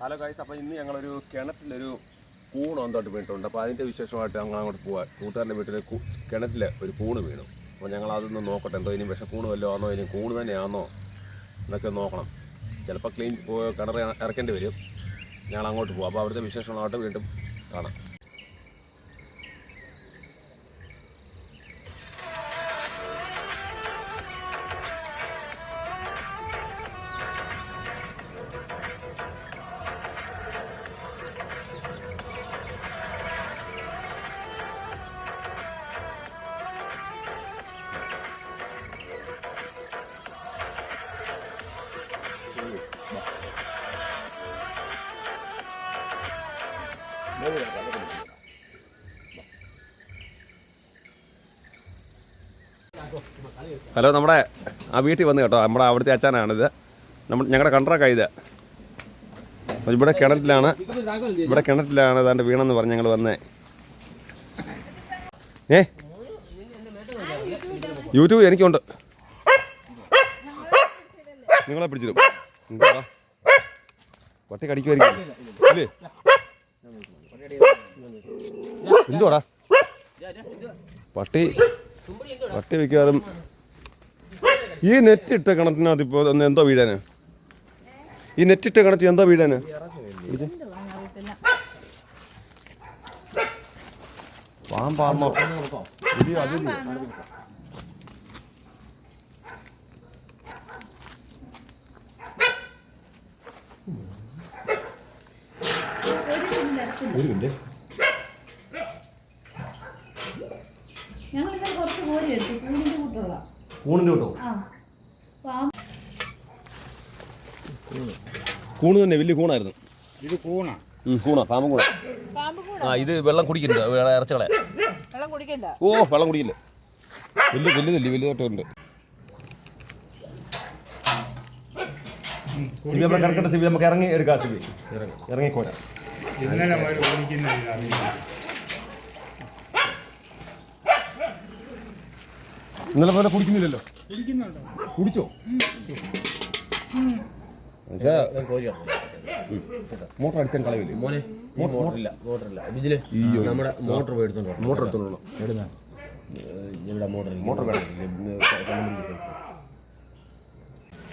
Hello guys അപ്പോൾ ഇന്ന് ഞങ്ങളൊരു കിണറ്റിലൊരു കൂണ് എന്തോട്ട് വീണിട്ടുണ്ട്. അപ്പോൾ അതിന്റെ വിശേഷമായിട്ട് ഞങ്ങൾ അങ്ങോട്ട് പോവാം. കൂട്ടുകാരന്റെ വീട്ടിൽ കിണറ്റിൽ ഒരു കൂണ് വീണു. അപ്പോൾ ഞങ്ങൾ അതൊന്ന് നോക്കട്ടെ. എന്തോ ഇനി വിഷക്കൂണ് വല്ലതും ആണോ? ഇനി കൂണ് തന്നെയാണോ? എന്നൊക്കെ നോക്കണം. ചിലപ്പോൾ ക്ലീൻ കിണർ ഇറക്കേണ്ടി വരും. ഞങ്ങൾ അങ്ങോട്ട് പോകാം അപ്പോൾ അവിടുത്തെ വിശേഷങ്ങളായിട്ട് വീണ്ടും കാണാം. ഹലോ നമ്മുടെ ആ വീട്ടിൽ വന്നു കേട്ടോ. നമ്മുടെ അവിടുത്തെ അച്ഛനാണിത്. നമ്മൾ ഞങ്ങളുടെ കണ്ടറൊക്കെ ഇത്. ഇവിടെ കിണറ്റിലാണ്. ഇവിടെ കിണറ്റിലാണ് ഏതാണ്ട് വീണെന്ന് പറഞ്ഞ് ഞങ്ങൾ വന്നേ. ഏ? യൂട്യൂബ് എനിക്കുണ്ട്. നിങ്ങളെ പിടിച്ചിടും. എന്താ? പട്ടി കടിക്കുമായിരിക്കും എന്തുവാടാ? പട്ടി പട്ടി മിക്കവാറും ഈ നെറ്റ് ഇട്ട കിണറ്റിനകത്ത് ഇപ്പോൾ എന്തോ വീഴാന്? ഈ നെറ്റ് ഇട്ട കിണറ്റ് എന്തോ വീഴാന്? പിടിച്ചേ. പാമ്പാന്നോ ഇത് ഒരു മിനിറ്റ് ഞങ്ങൾ ഇന്നലെ കുറച്ച് കോരി എടുത്തു കൂടിന്റെ കൂട്ടുള്ള പാമ്പ് കൂണ് തന്നെ വലിയ കൂണായിരുന്നു. ഇത് കൂണാ. കൂണാ പാമ്പ് കൂണ. പാമ്പ് കൂടെ ആ ഇത് വെള്ളം കുടിക്കണ്ട ഇറച്ചകളെ. വെള്ളം കുടിക്കണ്ട. ഓ വെള്ളം കുടിക്കില്ല? വലിയ വലുതല്ലേ വലുതായിട്ടുണ്ട് സിബി നമ്മൾ കിടക്കട്ടെ സിബി നമുക്ക് ഇറങ്ങി എടുക്കാം സിബി. ഇറങ്ങി ഇറങ്ങിക്കോരാ. ഇന്നലെ പോലെ കുടിക്കുന്നില്ലല്ലോ. കുടിച്ചോ? മോട്ടർ അടിച്ചാൽ കളയില്ലേ മോനെ മോട്ടറില്ല മോട്ടറില്ല. ഇതിൽ നമ്മുടെ മോട്ടർ എടുത്തോണ്ട്. മോട്ടർ എടുത്തോളൂ എവിടുന്നാ? ഇവിടെ മോട്ടർ മോട്ടർ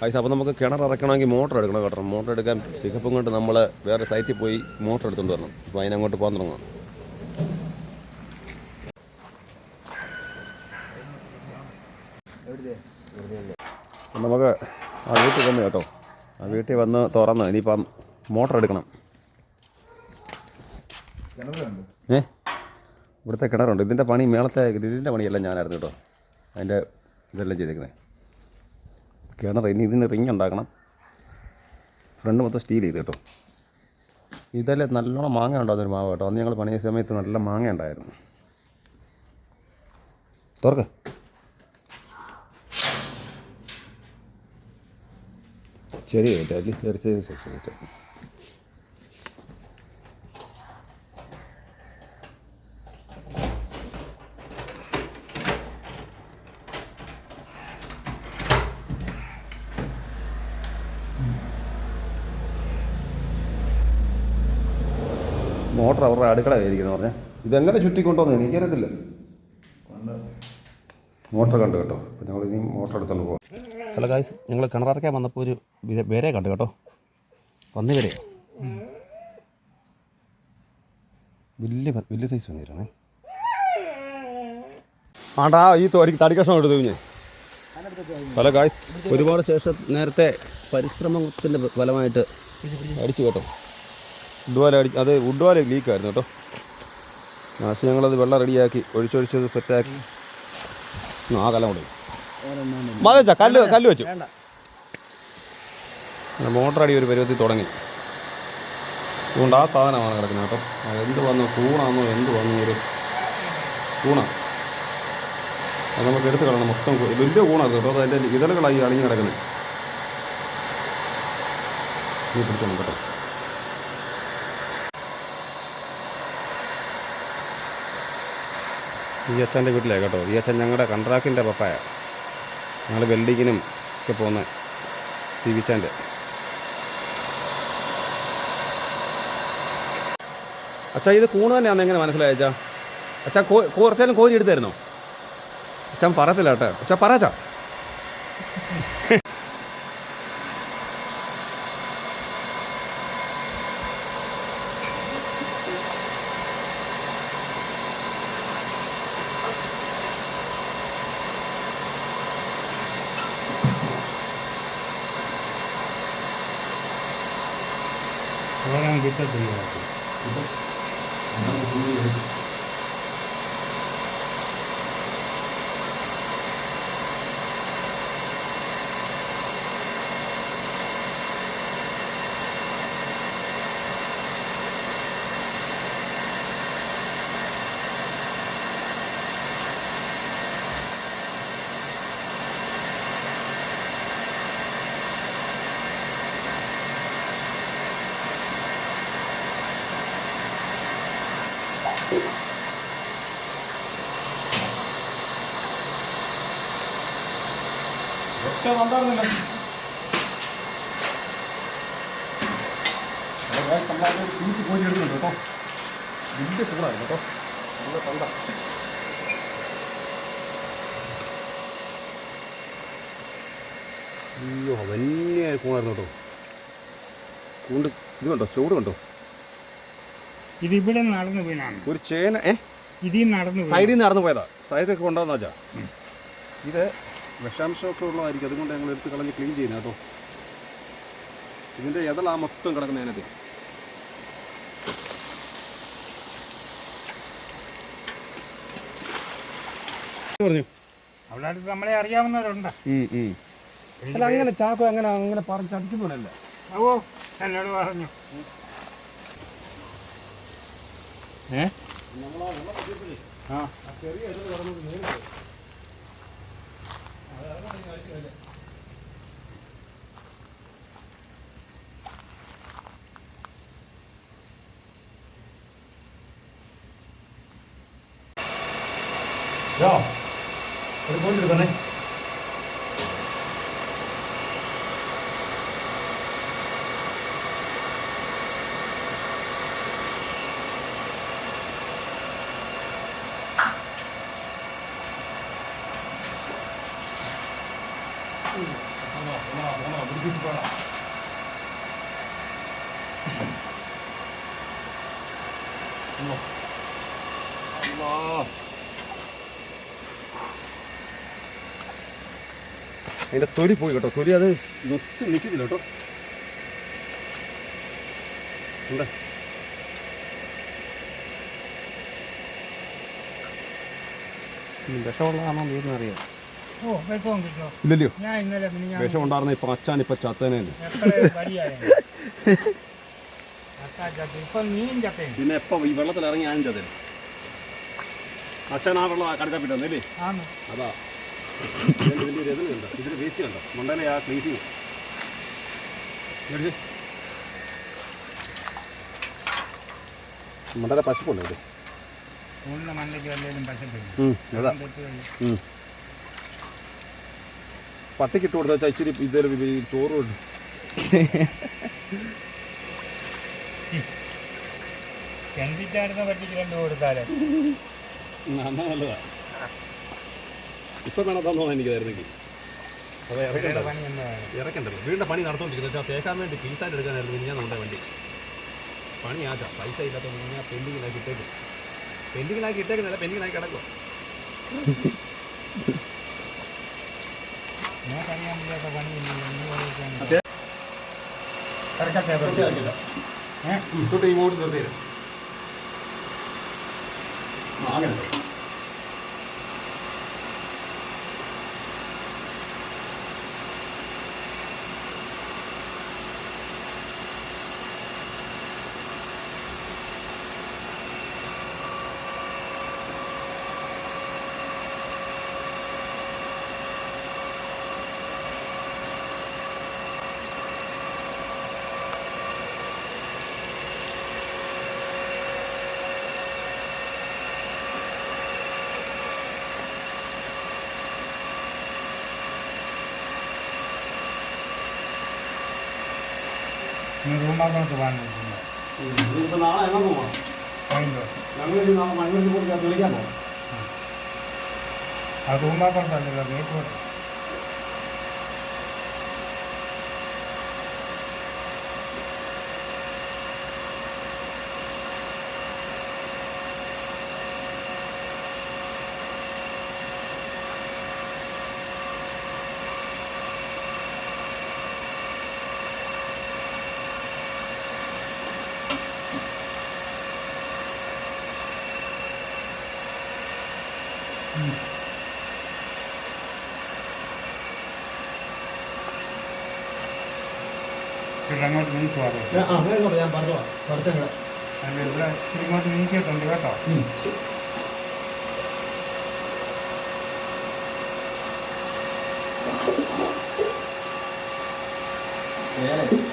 പൈസ അപ്പോൾ നമുക്ക് കിണർ ഇറക്കണമെങ്കിൽ മോട്ടർ എടുക്കണം കേട്ടോ. മോട്ടർ എടുക്കാൻ പിക്കപ്പും കൊണ്ട് നമ്മൾ വേറെ സൈറ്റിൽ പോയി മോട്ടർ എടുത്തുകൊണ്ട് വരണം. അപ്പോൾ അതിനങ്ങോട്ട് പോകാൻ തുടങ്ങണം അപ്പോൾ നമുക്ക് ആ വീട്ടിൽ വന്നു കേട്ടോ. ആ വീട്ടിൽ വന്ന് തുറന്ന് ഇനിയിപ്പം മോട്ടർ എടുക്കണം. ഏ? ഇവിടുത്തെ കിണറുണ്ട്. ഇതിന്റെ പണി മേളത്തെ ഇതിന്റെ പണിയെല്ലാം ഞാനായിരുന്നു കേട്ടോ. അതിന്റെ ഇതെല്ലാം ചെയ്തേക്കുന്നത് കിണർ ഇനി ഇതിന് റിങ് ഉണ്ടാക്കണം. ഫ്രണ്ട് മൊത്തം സ്റ്റീൽ ചെയ്ത് കേട്ടോ. ഇതെല്ലാം നല്ലോണം മാങ്ങ ഉണ്ടാകുന്നൊരു മാവ് കേട്ടോ. അന്ന് ഞങ്ങൾ പണിയ സമയത്ത് നല്ല മാങ്ങ ഉണ്ടായിരുന്നു. തുറക്ക്. ചെറിയ കേട്ടോ അല്ലേ ചെറിയ ചെറിയ സൈസ് കേട്ടോ മോട്ടർ അവരുടെ അടുക്കളയായിരിക്കുന്നു പറഞ്ഞാൽ ഇതെങ്ങനെ ചുറ്റിക്കൊണ്ടോന്ന് എനിക്കറിയത്തില്ല. മോട്ടർ കണ്ടു കേട്ടോ. അപ്പോൾ ഞങ്ങൾ ഇനി മോട്ടർ എടുത്തോണ്ട് പോകാം ഹലോ ഗായ്സ് ഞങ്ങൾ കിണറക്കാൻ വന്നപ്പോൾ ഒരു വേരെ കണ്ടു കേട്ടോ. പന്നി വരെ. വലിയ വലിയ സൈസ് വന്നിരുന്നേ ആണ്ടാ ഈ തോരിക്ക് തടി കഷ്ണം എടുത്തു ഞാൻ ഹലോ ഗായ്സ് ഒരുപാട് ശേഷം നേരത്തെ പരിശ്രമത്തിന്റെ ഫലമായിട്ട് അടിച്ചു കേട്ടോ. ഉഡ്വാല അടി അത് ഉഡ്വാല ലീക്കായിരുന്നു കേട്ടോ. ഞങ്ങളത് വെള്ളം റെഡിയാക്കി ഒഴിച്ചൊഴിച്ചത് സെറ്റാക്കി ആ കലം കൊണ്ടു മതിച്ചാ കല്ല് കല്ല് വെച്ചു. മോട്ടർ അടി ഒരു പരുവത്തിൽ തുടങ്ങി. അതുകൊണ്ട് ആ സാധനമാണ് കിടക്കുന്നത്. കേട്ടോ അത് എന്ത് വന്നു? കൂണാന്നോ എന്ത് വന്നു? ഒരു കൂണ അത് നമുക്ക് എടുത്ത് കളയണം. മൊത്തം വലിയ കൂണാണ് കേട്ടോ അത് അതിന്റെ ഇതളുകളായി അളിഞ്ഞ് കിടക്കുന്നത്. നീ പിടിച്ചോണം കേട്ടോ ഈ അച്ഛന്റെ വീട്ടിലാണ് കേട്ടോ. ഈ അച്ഛൻ ഞങ്ങളുടെ കൺട്രാക്റ്റിന്റെ പപ്പായ. ഞങ്ങൾ വെൽഡിങ്ങിനും ഒക്കെ പോകുന്ന സി വി ചാന്റെ. അച്ഛാ ഇത് കൂണ് തന്നെയാണെന്ന് എങ്ങനെ മനസ്സിലായി അച്ഛാ? അച്ഛാ കോ കോരി എടുത്തായിരുന്നോ? അച്ഛൻ പറയത്തില്ല കേട്ടോ. അച്ഛാ പറ അച്ഛാ. 入れたというわけです。പറയാച്ചാ ചോറാൻ കിട്ടത്തില്ല കോരി എടുക്കുന്നുണ്ട് കേട്ടോ. വലിയ കൂടായിരുന്നു കേട്ടോ. നല്ല തൊണ്ട അയ്യോ വലിയ കൂണായിരുന്നു കേട്ടോ. കൂണ്ട് ഇത് കണ്ടോ? ചൂട് കണ്ടോ? ഇത് ഇവിടെ നടന്നു വീണാണ്. ഒരു ചേന ഏ? ഇതിൽ നടന്നു സൈഡിൽ നടന്നു പോയതാ. സൈഡൊക്കെ കൊണ്ടുവന്നാച്ചാ ഇത് വിഷാംശമൊക്കെ ഉള്ളതായിരിക്കും. അതുകൊണ്ട് ഞങ്ങൾ എടുത്ത് കളഞ്ഞ് ക്ലീൻ ചെയ്യുന്നത് കേട്ടോ. ഇതിന്റെ ഇതളാ മൊത്തം കിടക്കുന്നതിനകത്ത്. പറഞ്ഞു. അവിടെ നമ്മളെ അറിയാവുന്നവരുണ്ട്. അല്ല അങ്ങനെ ചാക്കോ അങ്ങനെ അങ്ങനെ പറഞ്ഞ് ചതിക്കുന്നതല്ല ഓ എന്നോട് പറഞ്ഞു. ഏ? ആ. 야, 우리 보여드릴까 네? എടുക്കണേ അതിന്റെ തൊലി പോയി കേട്ടോ തൊലി അത് ഒട്ടും നിൽക്കുന്നില്ല കേട്ടോ. ഉണ്ട്? വിഷമുള്ളതാണോ നീന്ന് ഇല്ലല്ലോ. ഞാൻ ഞാൻ വിഷം ഉണ്ടായിരുന്ന ഇപ്പൊ അച്ഛൻ ഇപ്പൊ ചത്തനെ ചത്ത പിന്നെ എപ്പോ ഈ വെള്ളത്തിൽ ഇറങ്ങി ആനും ചതേ അച്ഛൻ ആ വെള്ളം കടക്കാപ്പിട്ടല്ലേ ആണ് അതാ. ഇതിന്റെ വലിയ രതന കണ്ടോ ഇതിന് വേസ്റ്റ് ഉണ്ടോ മുണ്ടനെ ആ ക്ലീസിങ് മുണ്ടനെ പശുപ്പുണ്ടോ ഇത്? മണ്ണിലേക്ക് വല്ലതും പശപ്പില്ല ഉം, അതാ. തെറ്റ് ഇട്ട് കൊടുത്താൽ ഇച്ചിരി ഇതേ ചോറ് ഉണ്ട് ചെന്തിച്ചാടുന്ന പട്ടിക്ക് രണ്ട് കൊടുത്താലേ? എന്നാ നല്ലതാ. ഇപ്പൊ വേണം തന്നോ എനിക്കായിരുന്നെങ്കിൽ തരുന്നെങ്കിൽ. ഇറക്കണ്ടല്ലോ. വീണ്ടും പണി നടത്തോണ്ടിരിക്കുന്നു വെച്ചാൽ തേക്കാൻ വേണ്ടി പീസായിട്ട് എടുക്കാനായിരുന്നു. ഞാൻ നമ്മുടെ വണ്ടി. പണി ആച്ചാ പൈസ ഇല്ലാത്തതുകൊണ്ട് ഞാൻ പെൻഡിങ്ങിലാക്കി ഇട്ടേക്കും. പെൻഡിങ്ങിലാക്കി ഇട്ടേക്കുന്നില്ല പെൻഡിങ്ങിലാക്കി കിടക്കുക നിനക്കറിയാൻ വയ്യാത്ത പണിയില്ല അതെ. കറക്കട്ടെ പറ്റി ഏ തൊട്ട് ഇങ്ങോട്ട് നിർത്തി തരും അങ്ങനെ നീ റൂമാക്കോട്ട് പോകാൻ നോക്കുന്നു ഇനിയിപ്പോ നാളെ എങ്ങനെ പോവാം അതിന്റെ ഞങ്ങൾ മണ്ണൂരിൽ കൂടി വിളിക്കാൻ പോകും അത് തൂമ്പാക്കുണ്ടല്ലോ ഗേറ്റ് പോട്ടെ ഇവിടെ അങ്ങോട്ട് നീക്കുവാറോ ഞാൻ പറഞ്ഞു കുറച്ചങ്ങ് അല്ല ഇവിടെ ഇച്ചിരി ഇങ്ങോട്ട് നീക്കിയിട്ടുണ്ട് കേട്ടോ. നേരെ ആ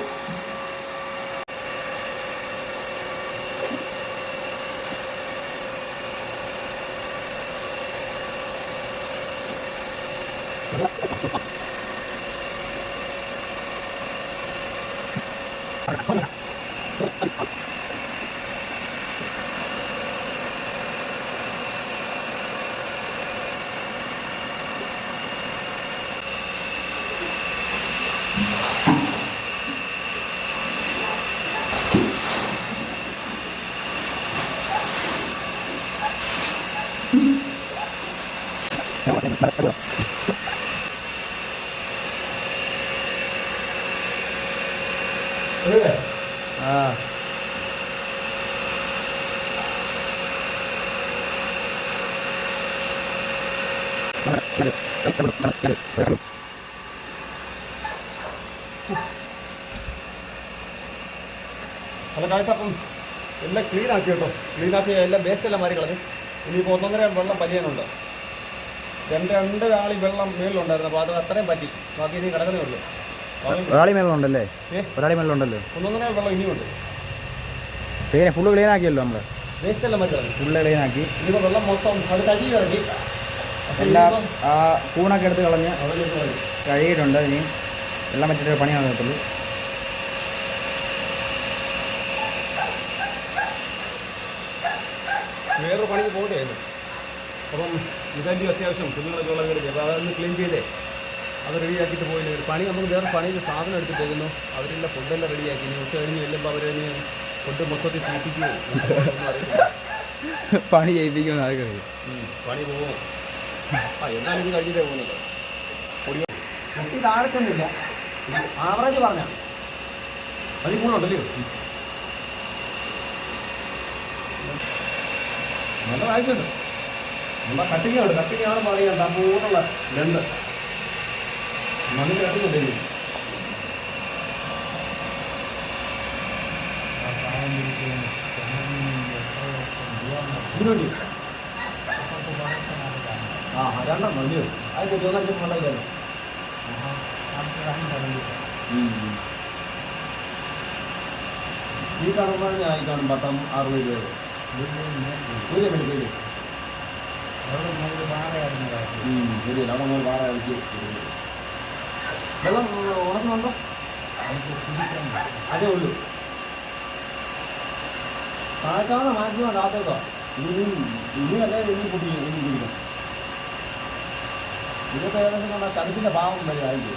ഹലോ കാഴ്ച അപ്പം എല്ലാം ക്ലീൻ ആക്കി കേട്ടോ. ക്ലീൻ ആക്കി എല്ലാം വേസ്റ്റ് എല്ലാം മാറി കളഞ്ഞു. ഇനിയിപ്പോൾ ഒന്നൊന്നര വെള്ളം പലിയാനുണ്ട് രണ്ട് രണ്ട് ആളി വെള്ളം മേളിലുണ്ടായിരുന്നു. അപ്പോൾ അത് അത്രയും പറ്റി. ബാക്കി ഇനി കിടക്കുന്നേ ഉള്ളൂ. ഒരാളി മേലുണ്ടല്ലേ ഏ? ഒരാളി മേലുണ്ടല്ലോ ഒന്നൊന്നര വെള്ളം ഇനിയുണ്ട്. ക്ലീൻ ഫുള്ള് ക്ലീൻ ആക്കിയല്ലോ നമ്മൾ വേസ്റ്റ് എല്ലാം മാറ്റി കളഞ്ഞു. ഫുള്ള് ക്ലീൻ ആക്കി. ഇനിയിപ്പോൾ വെള്ളം മൊത്തം അത് കഴുകി അപ്പോൾ എല്ലാം ആ കൂണൊക്കെ എടുത്ത് കളഞ്ഞ് കഴിയിട്ടുണ്ട്. കഴുകിയിട്ടുണ്ട്. ഇനി എല്ലാം വെച്ചിട്ട് പണി നടക്കത്തുള്ളൂ വേറൊരു പണിക്ക് പോകട്ടെ അപ്പം ഇതല്ലേ അത്യാവശ്യം കുഞ്ഞുങ്ങളൊക്കെ ഉള്ള കഴിഞ്ഞു അപ്പോൾ അതൊന്ന് ക്ലീൻ ചെയ്തേ. അത് റെഡിയാക്കിയിട്ട് പോയില്ല? ഒരു പണി നമുക്ക് വേറെ പണിയിൽ സാധനം എടുത്തിട്ടേക്കുന്നു. അവരെല്ലാം ഫുഡെല്ലാം റെഡിയാക്കി ഇനി ഉച്ച കഴിഞ്ഞ് ചെല്ലുമ്പോൾ അവർ ഫുഡ് മൊത്തത്തിൽ തീറ്റിക്കുകയും. പണി ചെയ്യിപ്പിക്കുമെന്ന് ആർക്കറിയാം. പണി പോകും എന്നാലും ഇത് കഴിഞ്ഞിട്ടേ പോകുന്നത് കുട്ടി താഴെ ചെന്നില്ല. ആവറേജ് പറഞ്ഞ. അതിൽ കൂടുതലുണ്ടല്ലോ? നല്ല കാഴ്ചയുണ്ട് നമ്മുടെ കട്ടിങ്ങാണ് കട്ടിങ്ങാണ് പറയുന്നത് പൂർണുള്ള രണ്ട്. മണ്ണിന് കട്ടിങ്ങുണ്ടെങ്കിൽ ഉണ്ട് ഇതിനുവേണ്ടി ആ രണ്ടെണ്ണം മതി അത് ചോദിച്ചു കൊണ്ടായിരുന്നു ഈ കാണുമ്പോൾ ഞാൻ ഈ കാണും പത്താം അറുപത് രൂപ വേണ്ടി പൂജ ശരിയല്ല. അവിടെ നമ്മൾ പാറ അടിച്ച് വെള്ളം ഉണക്കുന്നുണ്ടോ അതേ ഉള്ളൂ. താഴ്ത്താതെ മാക്സിമം കാത്തേക്കോ ഇനി ഇനി അല്ലേ ഇനി കുട്ടി ഇനി കുടിക്കണം ఇరవై ఐదు వందల చదివిన బాగుంది అది